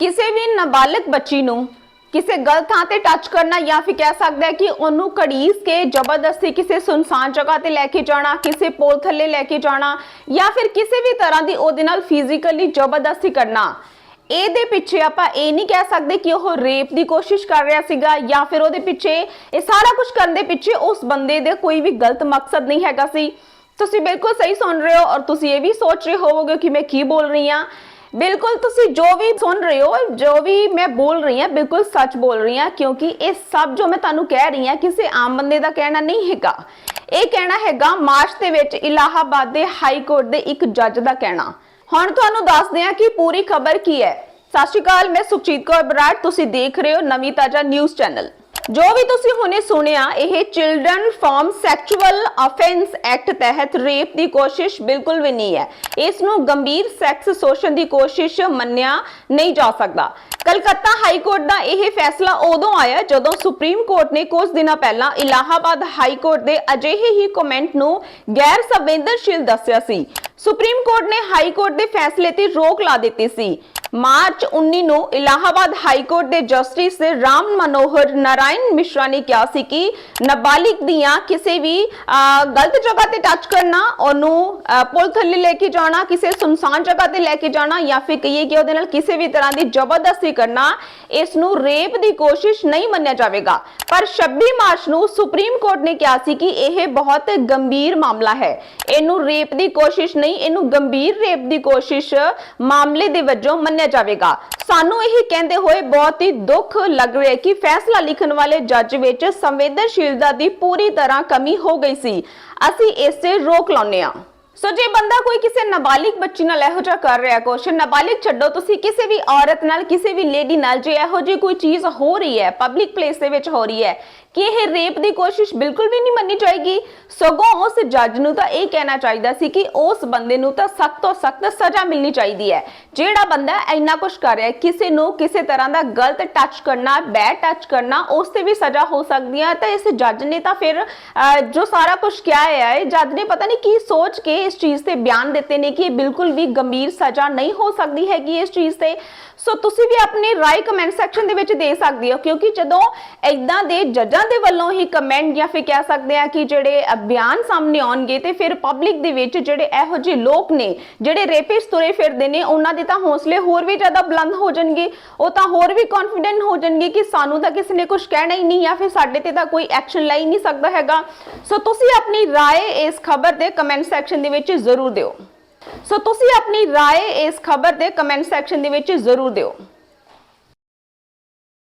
ਕਿਸੇ ਵੀ ਨਾਬਾਲਗ ਬੱਚੀ ਨੂੰ ਕਿਸੇ ਗਲਤ ਥਾਂ ਤੇ ਟੱਚ ਕਰਨਾ ਜਾਂ ਫਿਰ ਕਹਿ ਸਕਦਾ ਹੈ ਕਿ ਉਹਨੂੰ ਘੜੀਸ ਕੇ ਜ਼ਬਰਦਸਤੀ ਕਿਸੇ ਸੁਨਸਾਨ ਜਗ੍ਹਾ ਤੇ ਲੈ ਕੇ ਜਾਣਾ, ਕਿਸੇ ਪੋਲ ਥੱਲੇ ਲੈ ਕੇ ਜਾਣਾ ਜਾਂ ਫਿਰ ਕਿਸੇ ਵੀ ਤਰ੍ਹਾਂ ਦੀ ਉਹਦੇ ਨਾਲ ਫਿਜ਼ੀਕਲੀ ਜ਼ਬਰਦਸਤੀ ਕਰਨਾ। ਇਹਦੇ ਪਿੱਛੇ ਆਪਾਂ ਇਹ ਨਹੀਂ ਕਹਿ ਸਕਦੇ ਕਿ ਉਹ ਰੇਪ ਦੀ ਕੋਸ਼ਿਸ਼ ਕਰ ਰਿਹਾ ਸੀਗਾ ਜਾਂ ਫਿਰ ਉਹਦੇ ਪਿੱਛੇ ਇਹ ਸਾਰਾ ਕੁਝ ਕਰਨ ਦੇ ਪਿੱਛੇ ਉਸ ਬੰਦੇ ਦੇ ਕੋਈ ਵੀ ਗਲਤ ਮਕਸਦ ਨਹੀਂ ਹੈਗਾ ਸੀ। ਤੁਸੀਂ ਬਿਲਕੁਲ ਸਹੀ ਸੁਣ ਰਹੇ ਹੋ ਔਰ ਤੁਸੀਂ ਇਹ ਵੀ ਸੋਚ ਰਹੇ ਹੋਵੋਗੇ ਕਿ ਮੈਂ ਕੀ ਬੋਲ ਰਹੀ ਹਾਂ। ਬਿਲਕੁਲ ਤੁਸੀਂ ਜੋ ਵੀ ਸੁਣ ਰਹੇ ਹੋ, ਜੋ ਵੀ ਮੈਂ ਬੋਲ ਰਹੀ ਹਾਂ, ਬਿਲਕੁਲ ਸੱਚ ਬੋਲ ਰਹੀ ਹਾਂ, ਕਿਉਂਕਿ ਇਹ ਸਭ ਜੋ ਮੈਂ ਤੁਹਾਨੂੰ ਕਹਿ ਰਹੀ ਹਾਂ, ਕਿਸੇ ਆਮ ਬੰਦੇ ਦਾ ਕਹਿਣਾ ਨਹੀਂ ਹੈਗਾ। ਇਹ ਕਹਿਣਾ ਹੈਗਾ, ਮਾਰਚ ਦੇ ਵਿੱਚ ਇਲਾਹਾਬਾਦ ਦੇ ਹਾਈ ਕੋਰਟ ਦੇ ਇੱਕ ਜੱਜ ਦਾ ਕਹਿਣਾ। ਹੁਣ ਤੁਹਾਨੂੰ ਦੱਸਦੇ ਹਾਂ ਕਿ ਪੂਰੀ ਖਬਰ ਕੀ ਹੈ। ਸਤਿ ਸ਼੍ਰੀ ਅਕਾਲ, ਮੈਂ ਸੁਖਜੀਤ ਕੌਰ ਬਰਾੜ, ਤੁਸੀਂ ਦੇਖ ਰਹੇ ਹੋ ਨਵੀਂ ਤਾਜ਼ਾ ਨਿਊਜ਼ ਚੈਨਲ। ਜੋ ਵੀ ਤੁਸੀਂ ਹੁਣੇ ਸੁਣਿਆ, ਇਹ children from sexual offence act ਤਹਿਤ ਰੇਪ ਦੀ ਕੋਸ਼ਿਸ਼ ਬਿਲਕੁਲ ਵੀ ਨਹੀਂ ਹੈ। ਇਸ ਨੂੰ ਗੰਭੀਰ ਸੈਕਸ ਸ਼ੋਸ਼ਣ ਦੀ ਕੋਸ਼ਿਸ਼ ਮੰਨਿਆ ਨਹੀਂ ਜਾ ਸਕਦਾ। ਕਲਕੱਤਾ ਹਾਈ ਕੋਰਟ ਦਾ ਇਹ ਫੈਸਲਾ ਉਦੋਂ ਆਇਆ ਜਦੋਂ ਸੁਪਰੀਮ ਕੋਰਟ ਨੇ ਕੁਝ ਦਿਨਾਂ ਪਹਿਲਾਂ ਇਲਾਹਾਬਾਦ ਹਾਈ ਕੋਰਟ ਦੇ ਅਜਿਹੇ ਹੀ ਕਮੈਂਟ ਨੂੰ ਗੈਰ ਸੰਵੇਦਨਸ਼ੀਲ ਦੱਸਿਆ ਸੀ। ਸੁਪਰੀਮ ਕੋਰਟ ਨੇ ਹਾਈ ਕੋਰਟ ਦੇ ਫੈਸਲੇ ਤੇ ਰੋਕ ਲਾ ਦਿੱਤੀ ਸੀ। ਮਾਰਚ 19 ਨੂੰ ਇਲਾਹਾਬਾਦ ਹਾਈ ਕੋਰਟ ਦੇ ਜਸਟਿਸ ਰਾਮ ਮਨੋਹਰ ਨਾਰਾਇਣ ਮਿਸ਼ਰਾ ਨੇ ਕਿਹਾ ਸੀ ਕਿ ਨਾਬਾਲਿਗ ਦੀਆਂ ਕਿਸੇ ਵੀ ਅਹ, ਗਲਤ ਜਗ੍ਹਾ ਤੇ ਟੱਚ ਕਰਨਾ ਉਹਨੂੰ ਪੁਲ ਥੱਲੇ ਲੈ ਕੇ ਜਾਣਾ ਕਿਸੇ ਸੁਨਸਾਨ ਜਗ੍ਹਾ ਤੇ ਲੈ ਕੇ ਜਾਣਾ ਜਾਂ ਫਿਰ ਕਹੀਏ ਕਿ ਉਹਦੇ ਨਾਲ ਕਿਸੇ ਵੀ ਤਰ੍ਹਾਂ ਦੀ ਜ਼ਬਰਦਸਤੀ ਕਰਨਾ ਇਸ ਨੂੰ ਰੇਪ ਦੀ ਕੋਸ਼ਿਸ਼ ਨਹੀਂ ਮੰਨਿਆ ਜਾਵੇਗਾ। ਪਰ 26 ਮਾਰਚ ਨੂੰ ਸੁਪਰੀਮ ਕੋਰਟ ਨੇ ਕਿਹਾ ਸੀ ਕਿ ਇਹ ਬਹੁਤ ਗੰਭੀਰ ਮਾਮਲਾ ਹੈ। ਇਹਨੂੰ ਰੇਪ ਦੀ ਕੋਸ਼ਿਸ਼ ਨਹੀਂ, ਇਹਨੂੰ ਗੰਭੀਰ ਰੇਪ ਦੀ ਕੋਸ਼ਿਸ਼ ਮਾਮਲੇ ਦੇ ਵਜੋਂ ਮੰਨਿਆ ਜਾਵੇਗਾ। ਸਾਨੂੰ ਇਹ ਕਹਿੰਦੇ ਹੋਏ ਬਹੁਤ ਹੀ ਦੁੱਖ ਲੱਗ ਰਿਹਾ ਹੈ ਕਿ ਫੈਸਲਾ ਲਿਖਣ ਵਾਲੇ ਜੱਜ ਵਿੱਚ ਸੰਵੇਦਨਸ਼ੀਲਤਾ ਦੀ ਪੂਰੀ ਤਰ੍ਹਾਂ ਕਮੀ ਹੋ ਗਈ ਸੀ। ਅਸੀਂ ਇਸ ਤੇ ਰੋਕ ਲਾਉਂਦੇ ਹਾਂ। ਸੋ ਜੇ ਬੰਦਾ ਕੋਈ ਕਿਸੇ ਨਾਬਾਲਿਗ ਬੱਚੀ ਨਾਲ ਇਹੋ ਜਿਹਾ ਕਰ ਰਿਹਾ ਕੁਛ, ਨਾਬਾਲਿਗ ਛੱਡੋ, ਤੁਸੀਂ ਕਿਸੇ ਵੀ ਔਰਤ ਨਾਲ, ਕਿਸੇ ਵੀ ਲੇਡੀ ਨਾਲ ਜੇ ਇਹੋ ਜਿਹੀ ਕੋਈ ਚੀਜ਼ ਹੋ ਰਹੀ ਹੈ ਪਬਲਿਕ ਪਲੇਸ ਦੇ ਵਿੱਚ ਹੋ ਰਹੀ ਹੈ ਕਿ ਇਹ ਰੇਪ ਦੀ ਕੋਸ਼ਿਸ਼ ਬਿਲਕੁਲ ਵੀ ਨਹੀਂ ਮੰਨੀ ਜਾਏਗੀ? ਸਗੋਂ ਉਸ ਜੱਜ ਨੂੰ ਤਾਂ ਇਹ ਕਹਿਣਾ ਚਾਹੀਦਾ ਸੀ ਕਿ ਉਸ ਬੰਦੇ ਨੂੰ ਤਾਂ ਸਖਤ ਤੋਂ ਸਖਤ ਸਜ਼ਾ ਮਿਲਣੀ ਚਾਹੀਦੀ ਹੈ। ਜਿਹੜਾ ਬੰਦਾ ਇੰਨਾ ਕੁਝ ਕਰ ਰਿਹਾ ਕਿਸੇ ਨੂੰ ਕਿਸੇ ਤਰ੍ਹਾਂ ਦਾ ਗਲਤ ਟੱਚ ਕਰਨਾ ਬੈਡ ਟੱਚ ਕਰਨਾ, ਉਸ ਤੇ ਵੀ ਸਜ਼ਾ ਹੋ ਸਕਦੀ ਹੈ। ਤਾਂ ਇਸ ਜੱਜ ਨੇ ਤਾਂ ਫਿਰ ਜੋ ਸਾਰਾ ਕੁਝ ਕਿਹਾ ਹੈ, ਇਹ ਜੱਜ ਨੇ ਪਤਾ ਨਹੀਂ ਕੀ ਸੋਚ ਕੇ ਇਸ ਚੀਜ਼ ਤੇ ਬਿਆਨ ਦਿੱਤੇ ਨੇ ਕਿ ਇਹ ਬਿਲਕੁਲ ਵੀ ਗੰਭੀਰ ਸਜ਼ਾ ਨਹੀਂ ਹੋ ਸਕਦੀ ਹੈਗੀ ਇਸ ਚੀਜ਼ ਤੇ। ਸੋ ਤੁਸੀਂ ਵੀ ਆਪਣੀ ਰਾਏ ਕਮੈਂਟ ਸੈਕਸ਼ਨ ਦੇ ਵਿੱਚ ਦੇ ਸਕਦੇ ਹੋ, ਕਿਉਂਕਿ ਜਦੋਂ ਇਦਾਂ ਦੇ ਜੱਜਾਂ ਦੇ ਵੱਲੋਂ ਹੀ ਕਮੈਂਟ ਜਾਂ ਫਿਰ ਕਹਿ ਸਕਦੇ ਆ ਕਿ ਜਿਹੜੇ ਬਿਆਨ ਸਾਹਮਣੇ ਆਉਣਗੇ ਤੇ ਫਿਰ ਪਬਲਿਕ ਦੇ ਵਿੱਚ ਜਿਹੜੇ ਇਹੋ ਜਿਹੇ ਲੋਕ ਨੇ, ਜਿਹੜੇ ਰੇਪਿਸਟ ਤੁਰੇ ਫਿਰਦੇ ਨੇ, ਉਹਨਾਂ ਦੇ ਤਾਂ ਹੌਸਲੇ ਹੋਰ ਵੀ ਜ਼ਿਆਦਾ ਬੁਲੰਦ ਹੋ ਜਾਣਗੇ। ਉਹ ਤਾਂ ਹੋਰ ਵੀ ਕੌਨਫੀਡੈਂਟ ਹੋ ਜਾਣਗੇ ਕਿ ਸਾਨੂੰ ਤਾਂ ਕਿਸੇ ਨੇ ਕੁਝ ਕਹਿਣਾ ਹੀ ਨਹੀਂ ਜਾਂ ਫਿਰ ਸਾਡੇ ਤੇ ਤਾਂ ਕੋਈ ਐਕਸ਼ਨ ਲੈ ਹੀ ਨਹੀਂ ਸਕਦਾ ਹੈਗਾ। ਸੋ ਤੁਸੀਂ ਆਪਣੀ ਰਾਏ ਇਸ ਖਬਰ ਦੇ ਕਮੈਂਟ ਸੈਕਸ਼ਨ ਦੇ ਵਿੱਚ ਜ਼ਰੂਰ ਦਿਓ। ਸੋ ਤੁਸੀਂ ਆਪਣੀ ਰਾਏ ਇਸ ਖਬਰ ਦੇ ਕਮੈਂਟ ਸੈਕਸ਼ਨ ਦੇ ਵਿੱਚ ਜ਼ਰੂਰ ਦਿਓ।